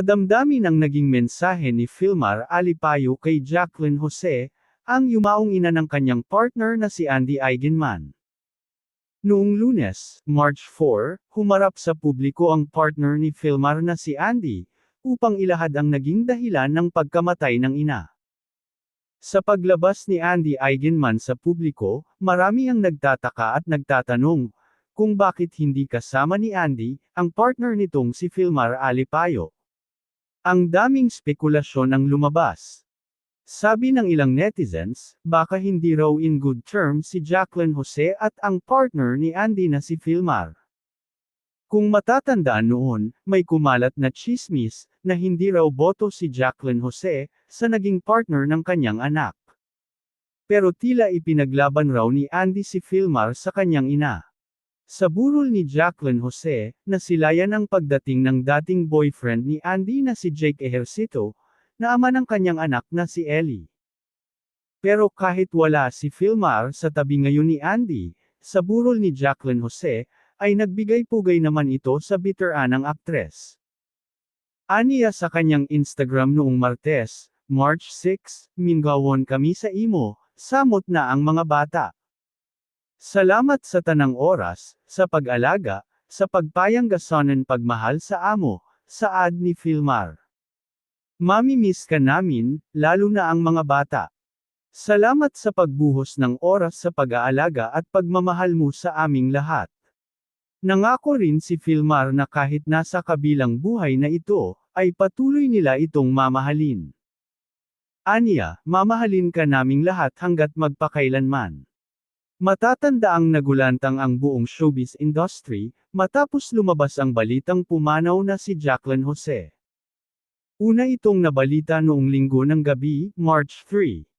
Damdamin ang naging mensahe ni Filmar Alipayo kay Jacqueline Jose, ang yumaong ina ng kanyang partner na si Andy Eigenman. Noong lunes, March 4, humarap sa publiko ang partner ni Filmar na si Andy, upang ilahad ang naging dahilan ng pagkamatay ng ina. Sa paglabas ni Andy Eigenman sa publiko, marami ang nagtataka at nagtatanong, kung bakit hindi kasama ni Andy, ang partner nitong si Filmar Alipayo. Ang daming spekulasyon ang lumabas. Sabi ng ilang netizens, baka hindi raw in good terms si Jacqueline Jose at ang partner ni Andy na si Filmar. Kung matatandaan noon, may kumalat na chismis, na hindi raw boto si Jacqueline Jose, sa naging partner ng kanyang anak. Pero tila ipinaglaban raw ni Andy si Filmar sa kanyang ina. Sa burol ni Jacqueline Jose, nasilayan ang pagdating ng dating boyfriend ni Andy na si Jake Ejercito, na ama ng kanyang anak na si Ellie. Pero kahit wala si Filmar sa tabi ngayon ni Andy, sa burol ni Jacqueline Jose, ay nagbigay-pugay naman ito sa biteranang aktres. Aniya sa kanyang Instagram noong Martes, March 6, Mingawon kami sa imo, samot na ang mga bata. Salamat sa tanang oras, sa pag-alaga, sa pagpayang gasonan pagmahal sa amo, sa ad ni Filmar. Mami-miss ka namin, lalo na ang mga bata. Salamat sa pagbuhos ng oras sa pag-aalaga at pagmamahal mo sa aming lahat. Nangako rin si Filmar na kahit nasa kabilang buhay na ito, ay patuloy nila itong mamahalin. Aniya, mamahalin ka naming lahat hanggat magpakailanman. Matatanda ang nagulantang ang buong showbiz industry, matapos lumabas ang balitang pumanaw na si Jacqueline Jose. Una itong nabalita noong linggo ng gabi, March 3.